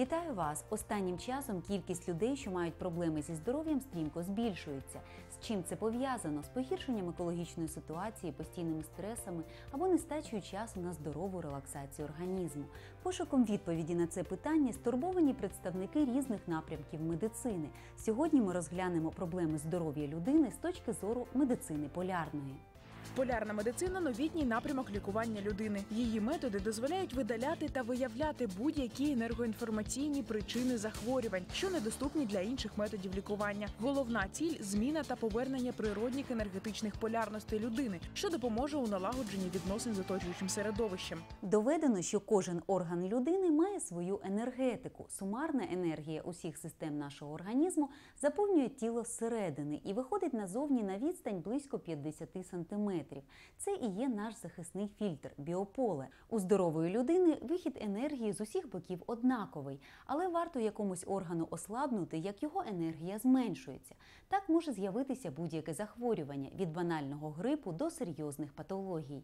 Вітаю вас! Останнім часом кількість людей, що мають проблеми зі здоров'ям, стрімко збільшується. З чим це пов'язано? З погіршенням екологічної ситуації, постійними стресами або нестачею часу на здорову релаксацію організму. Пошуком відповіді на це питання стурбовані представники різних напрямків медицини. Сьогодні ми розглянемо проблеми здоров'я людини з точки зору медицини полярної. Полярна медицина новітній напрямок лікування людини. Її методи дозволяють видаляти та виявляти будь-які енергоінформаційні причини захворювань, що недоступні для інших методів лікування. Головна ціль зміна та повернення природних енергетичних полярностей людини, що допоможе у налагодженні відносин з оточуючим середовищем. Доведено, що кожен орган людини має свою енергетику. Сумарна енергія усіх систем нашого організму заповнює тіло зсередини і виходить назовні на відстань близько 50 см. Це і є наш захисний фільтр біополе. У здорової людини вихід енергії з усіх боків однаковий, але варто якомусь органу ослабнути, як його енергія зменшується. Так може з'явитися будь-яке захворювання від банального грипу до серйозних патологій.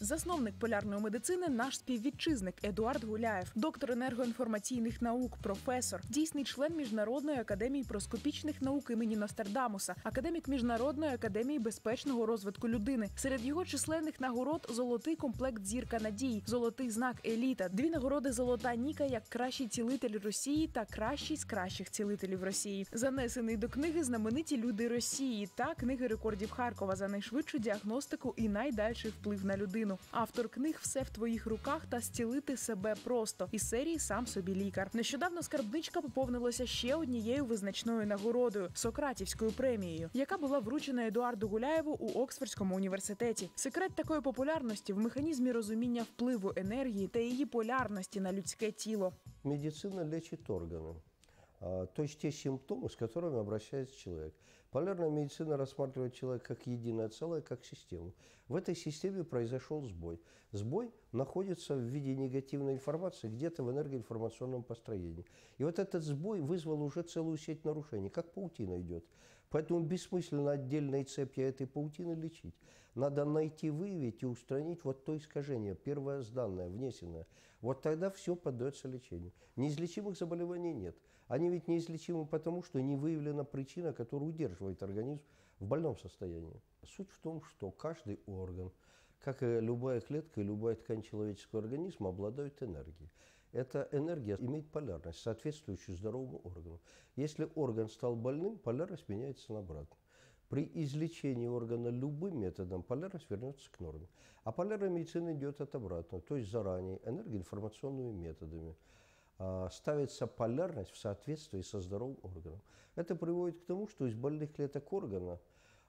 Засновник полярної медицини наш співвітчизник Едуард Гуляєв, доктор енергоінформаційних наук, професор, дійсний член міжнародної академії проскопічних наук імені Нострадамуса, академік міжнародної академії безпечного розвитку людини. Серед його численних нагород золотий комплект зірка надії, золотий знак еліта, дві нагороди золота Ніка як кращий цілитель Росії та кращий з кращих цілителів Росії. Занесений до книги знамениті люди Росії та книги рекордів Харкова за найшвидшу діагностику і найдальший вплив на людину. Автор книг Все в твоїх руках та зцілити себе просто із серії Сам собі лікар. Нещодавно скарбничка поповнилася ще однією визначною нагородою Сократівською премією, яка була вручена Едуарду Гуляєву у Оксфордському університеті. Секрет такої популярності в механізмі розуміння впливу енергії та її полярності на людське тіло. Медицина лечит органы, а, то есть те симптомы, с которыми обращается человек. Полярная медицина рассматривает человека как единое целое, как систему. В этой системе произошел сбой. Сбой находится в виде негативной информации где-то в энергоинформационном построении. И вот этот сбой вызвал уже целую сеть нарушений, как паутина идет. Поэтому бессмысленно отдельной цепи этой паутины лечить. Надо найти, выявить и устранить вот то искажение, первое сданное, внесенное. Вот тогда все поддается лечению. Неизлечимых заболеваний нет. Они ведь неизлечимы потому, что не выявлена причина, которая удерживает организм в больном состоянии. Суть в том, что каждый орган, как и любая клетка и любая ткань человеческого организма, обладают энергией. Эта энергия имеет полярность, соответствующую здоровому органу. Если орган стал больным, полярность меняется на обратно. При излечении органа любым методом полярность вернется к норме. А полярная медицина идет от обратного, то есть заранее, энергоинформационными методами ставится полярность в соответствии со здоровым органом. Это приводит к тому, что из больных клеток органа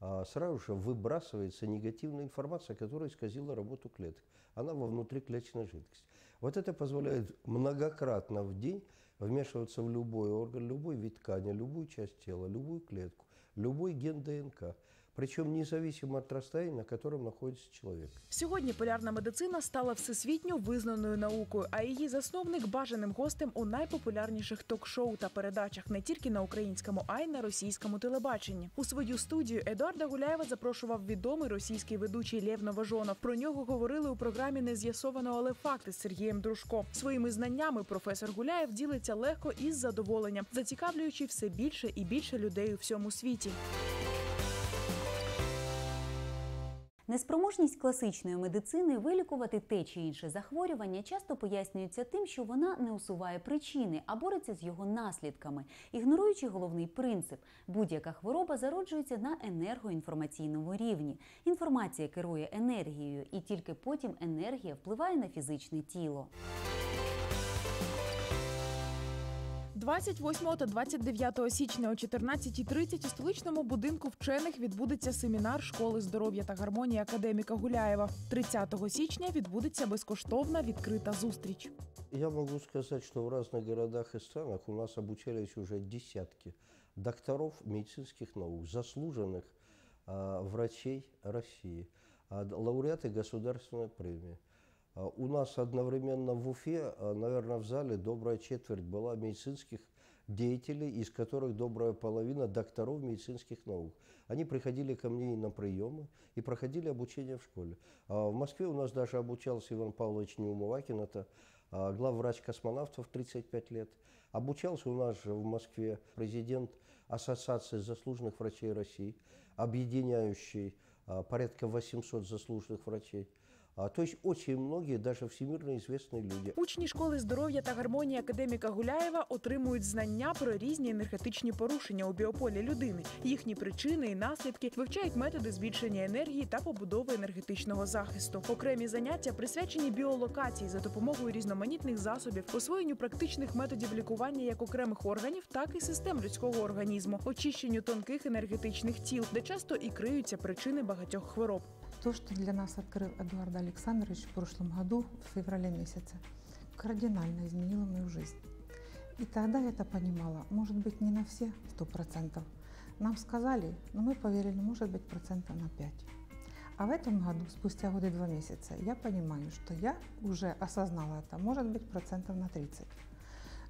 а, сразу же выбрасывается негативная информация, которая исказила работу клеток. Она во внутриклеточной жидкости. Вот это позволяет многократно в день вмешиваться в любой орган, любой вид ткани, любую часть тела, любую клетку, любой ген ДНК. Причем независимо от расстояния, на котором находится человек. Сьогодні полярна медицина стала всесвітньо визнаною наукою, а її засновник бажаним гостем у найпопулярніших ток-шоу та передачах не тільки на українському, а й на російському телебаченні. У свою студію Едуарда Гуляєва запрошував відомий російський ведучий Лєв Новожонов. Про нього говорили у програмі Не з'ясовано, але факти з Сергієм Дружко. Своїми знаннями професор Гуляєв ділиться легко і з задоволенням, зацікавлюючи все більше і більше людей у всьому світі. Неспроможність класичної медицини вилікувати те чи інше захворювання часто пояснюється тим, що вона не усуває причини, а бореться з його наслідками, ігноруючи головний принцип: будь-яка хвороба зароджується на енергоінформаційному рівні. Інформація керує енергією, і тільки потім енергія впливає на фізичне тіло. 28 та 29 січня о 14.30 у столичному будинку вчених відбудеться семінар школи здоров'я та гармонії академіка Гуляєва. 30 січня відбудеться безкоштовна відкрита зустріч. Я могу сказать, что в разных городах и странах у нас обучались уже десятки докторов медицинских наук, заслуженных а, врачей России, а, лауреаты государственной премии. А, У нас одновременно в Уфе, а, наверное, в зале добрая четверть была медицинских деятелей, из которых добрая половина докторов медицинских наук. Они приходили ко мне и на приемы, и проходили обучение в школе. А в Москве у нас даже обучался Иван Павлович Неумывакин, это а, главврач космонавтов 35 лет. Обучался у нас же в Москве президент Ассоциации заслуженных врачей России, объединяющий а, порядка 800 заслуженных врачей. А, То есть очень многие, даже всемирно известные люди. Учні школи здоров'я та гармонії академіка Гуляєва отримують знання про різні енергетичні порушення у біополі людини, їхні причини і наслідки, вивчають методи збільшення енергії та побудови енергетичного захисту. Окремі заняття присвячені біолокації за допомогою різноманітних засобів, освоєнню практичних методів лікування як окремих органів, так і систем людського організму, очищенню тонких енергетичних тіл, де часто і криються причини багатьох хвороб. То, что для нас открыл Эдуард Александрович в прошлом году, в феврале месяце, кардинально изменило мою жизнь. И тогда я это понимала, может быть, не на все сто процентов. Нам сказали, но мы поверили, может быть, процентов на пять. А в этом году, спустя годы два месяца, я понимаю, что я уже осознала это, может быть, процентов на 30.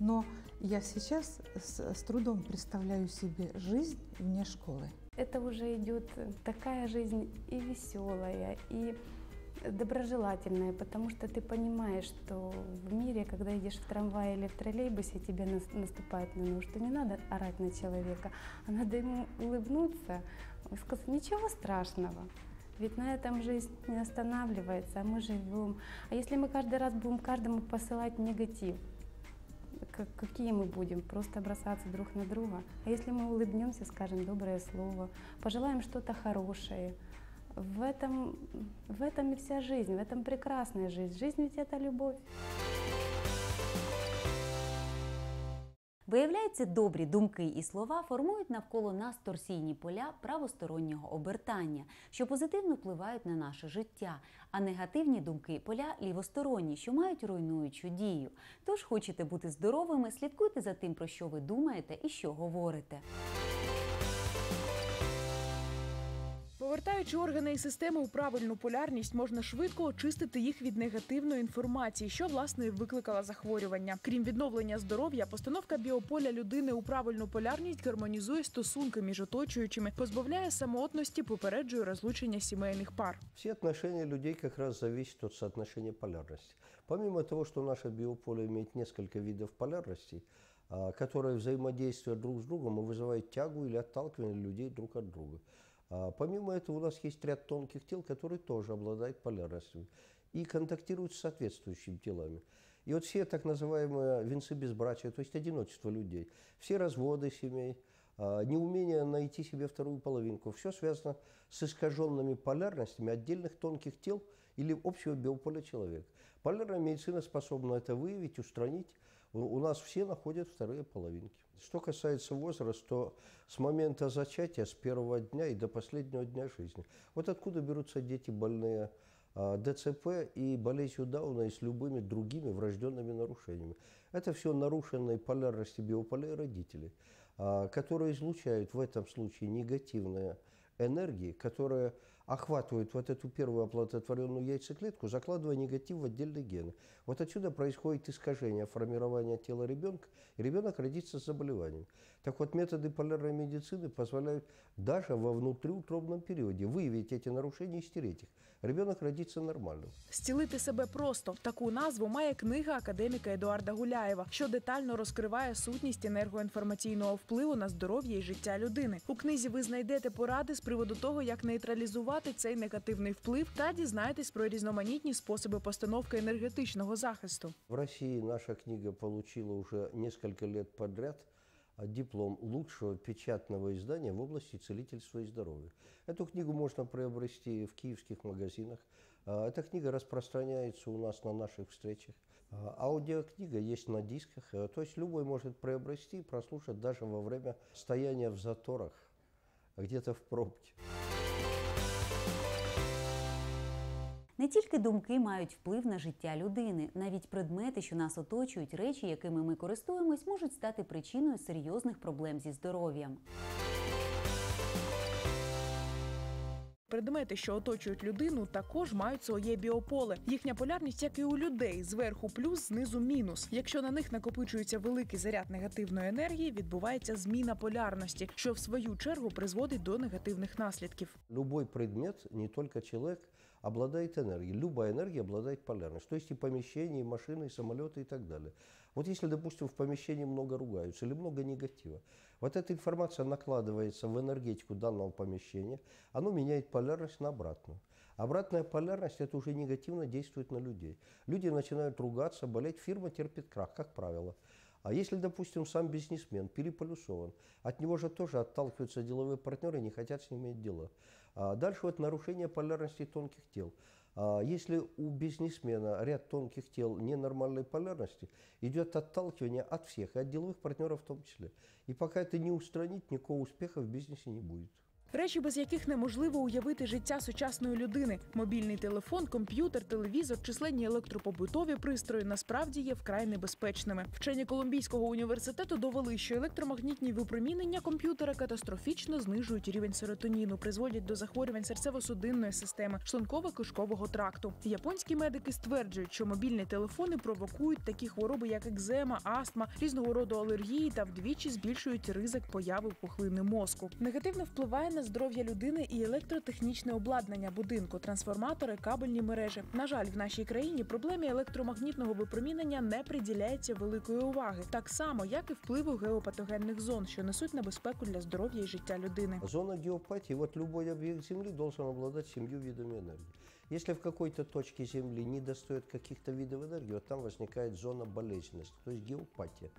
Но я сейчас с, с трудом представляю себе жизнь вне школы. Это уже идет такая жизнь и веселая, и доброжелательная, потому что ты понимаешь, что в мире, когда едешь в трамвае или в троллейбусе, тебе нас- наступает на ногу, что не надо орать на человека, а надо ему улыбнуться и сказать, ничего страшного. Ведь на этом жизнь не останавливается, а мы живем. А если мы каждый раз будем каждому посылать негатив, как- какие мы будем? Просто бросаться друг на друга. А если мы улыбнемся, скажем доброе слово, пожелаем что-то хорошее, в этом, в этом и вся жизнь, в этом прекрасная жизнь. Жизнь ведь это любовь. Виявляється, добрі думки і слова формують навколо нас торсійні поля правостороннього обертання, що позитивно впливають на наше життя, а негативні думки поля лівосторонні, що мають руйнуючу дію. Тож хочете бути здоровими, слідкуйте за тим, про що ви думаєте і що говорите. Повертаючи органи і системи у правильну полярність, можна швидко очистити їх від негативної інформації, що власне і викликала захворювання. Крім відновлення здоров'я, постановка біополя людини у правильну полярність гармонізує стосунки між оточуючими, позбавляє самотності, попереджує розлучення сімейних пар. Все отношения людей как раз зависят от соотношения полярности. Помимо того, что наше биополе имеет несколько видов полярностей, а, которые взаимодействуют друг с другом и вызывают тягу или отталкивание людей друг от друга. А, Помимо этого у нас есть ряд тонких тел, которые тоже обладают полярностью и контактируют с соответствующими телами. И вот все так называемые венцы безбрачия, то есть одиночество людей, все разводы семей, а, неумение найти себе вторую половинку, все связано с искаженными полярностями отдельных тонких тел или общего биополя человека. Полярная медицина способна это выявить, устранить. У нас все находят вторые половинки. Что касается возраста, то с момента зачатия, с первого дня и до последнего дня жизни. Вот откуда берутся дети больные а, ДЦП и болезнью Дауна и с любыми другими врожденными нарушениями. Это все нарушенные полярности биополей родителей, а, которые излучают в этом случае негативные энергии, которые охватывают вот эту первую оплодотворенную яйцеклетку, закладывая негатив в отдельные гены. Вот отсюда происходит искажение формирования тела ребенка, и ребенок родится с заболеванием. Так вот, методы полярной медицины позволяют даже во внутриутробном периоде выявить эти нарушения и стереть их. Ребенок родится нормальным. Зцілити себе просто таку назву має книга академіка Едуарда Гуляєва, що детально розкриває сутність енергоінформаційного впливу на здоров'я і життя людини. У книзі ви знайдете поради з приводу того, як нейтралізувати цей негативний вплив, та дізнаєтесь про різноманітні способи постановки енергетичного захисту. В России наша книга получила уже несколько лет подряд а, диплом лучшего печатного издания в области целительства и здоровья. Эту книгу можно приобрести в киевских магазинах. А, Эта книга распространяется у нас на наших встречах. А, Аудиокнига есть на дисках, э, то есть любой может приобрести и прослушать даже во время стояния в заторах, где-то в пробке. Не тільки думки мають вплив на життя людини, навіть предмети, що нас оточують, речі, якими ми користуємось, можуть стати причиною серйозних проблем зі здоров'ям. Предмети, що оточують людину, також мають своє біополе. Їхня полярність, як і у людей, зверху плюс, знизу мінус. Якщо на них накопичується великий заряд негативної енергії, відбувається зміна полярності, що в свою чергу призводить до негативних наслідків. Любой предмет, не только человек, обладает энергией. Любая энергия обладает полярностью. То есть и помещения, и машины, и самолеты, и так далее. Вот если, допустим, в помещении много ругаются или много негатива, вот эта информация накладывается в энергетику данного помещения, оно меняет полярность на обратную. Обратная полярность – это уже негативно действует на людей. Люди начинают ругаться, болеть, фирма терпит крах, как правило. А если, допустим, сам бизнесмен переполюсован, от него же тоже отталкиваются деловые партнеры не хотят с ним иметь дела. А дальше вот нарушение полярности тонких тел. А если у бизнесмена ряд тонких тел ненормальной полярности, идет отталкивание от всех, и от деловых партнеров в том числе. И пока это не устранить, никакого успеха в бизнесе не будет. Речі, без яких неможливо уявити життя сучасної людини: мобільний телефон, комп'ютер, телевізор, численні електропобутові пристрої насправді є вкрай небезпечними. Вчені Колумбійського університету довели, що електромагнітні випромінення комп'ютера катастрофічно знижують рівень серотоніну, призводять до захворювань серцево-судинної системи, шлунково-кишкового тракту. Японські медики стверджують, що мобільні телефони провокують такі хвороби, як екзема, астма, різного роду алергії та вдвічі збільшують ризик появи пухлини мозку. Негативно впливає на здоров'я людини і електротехнічне обладнання будинку, трансформатори, кабельні мережі. На жаль, в нашій країні проблемі електромагнітного випромінення не приділяється великої уваги, так само як і впливу геопатогенних зон, що несуть небезпеку для здоров'я і життя людини. Зона геопатии, вот любой объект Земли должен обладать семью видами энергии. Если в какой-то точке Земли не достает каких-то видов энергии, вот там возникает зона болезненности, то есть геопатия.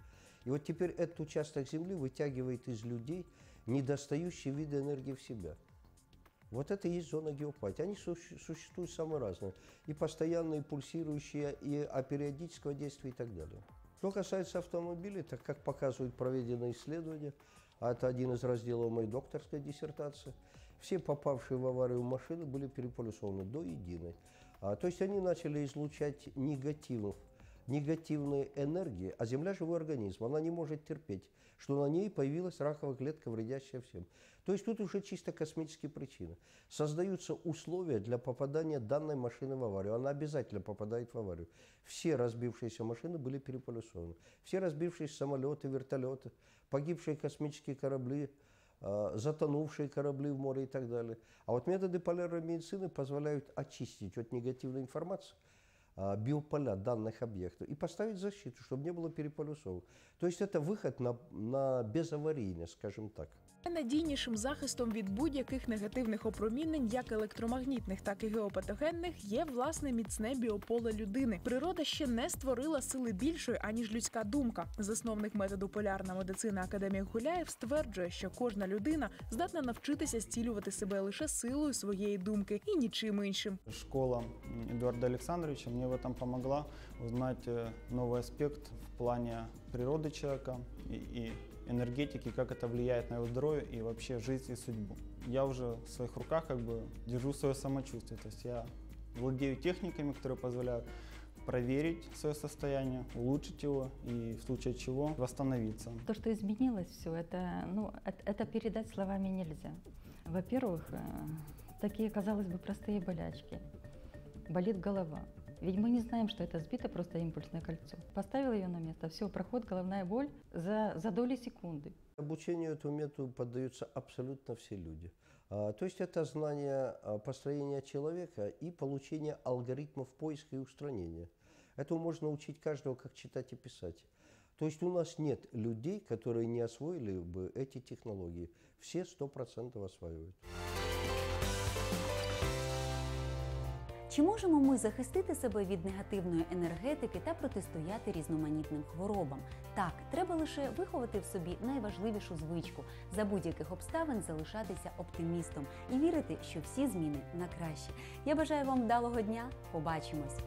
И вот теперь этот участок Земли вытягивает из людей Недостающие виды энергии в себя. Вот это и есть зона геопатии. Они суще- существуют самые разные. И постоянные, и пульсирующие, и апериодического действия и так далее. Что касается автомобилей, так как показывают проведенные исследования, а это один из разделов моей докторской диссертации, все попавшие в аварию машины были переполюсованы до единой. А, то есть они начали излучать негативных, негативные энергии, а Земля – живой организм, она не может терпеть, что на ней появилась раковая клетка, вредящая всем. То есть тут уже чисто космические причины. Создаются условия для попадания данной машины в аварию. Она обязательно попадает в аварию. Все разбившиеся машины были переполюсованы. Все разбившиеся самолеты, вертолеты, погибшие космические корабли, э, затонувшие корабли в море и так далее. А вот методы полярной медицины позволяют очистить от негативной информации биополя данных объектов и поставить защиту, чтобы не было переполюсовок. То есть это выход на, на безаварийность, скажем так. Найнадійнішим захистом від будь-яких негативних опромінень, як електромагнітних, так і геопатогенних, є власне міцне біополе людини. Природа ще не створила сили більшої, аніж людська думка. Засновник методу полярна медицина академік Гуляєв стверджує, що кожна людина здатна навчитися зцілювати себе лише силою своєї думки і нічим іншим. Школа м, Эдуарда Александровича мне в этом помогла узнать э, новый аспект в плане природы человека и, и Энергетики, как это влияет на его здоровье и вообще жизнь и судьбу. Я уже в своих руках как бы держу свое самочувствие, то есть я владею техниками, которые позволяют проверить свое состояние, улучшить его и в случае чего восстановиться. То, что изменилось все, это, ну, это, передать словами нельзя. Во-первых, э, такие, казалось бы, простые болячки. Болит голова. Ведь мы не знаем, что это сбито просто импульсное кольцо. Поставил ее на место, все, проход, головная боль за, за доли секунды. Обучению этому методу поддаются абсолютно все люди. А, То есть это знание а, построения человека и получение алгоритмов поиска и устранения. Этому можно научить каждого, как читать и писать. То есть у нас нет людей, которые не освоили бы эти технологии. Все сто процентов осваивают. Чи можемо ми захистити себе від негативної енергетики та протистояти різноманітним хворобам? Так, треба лише виховати в собі найважливішу звичку за будь-яких обставин залишатися оптимістом і вірити, що всі зміни на краще. Я бажаю вам вдалого дня. Побачимось!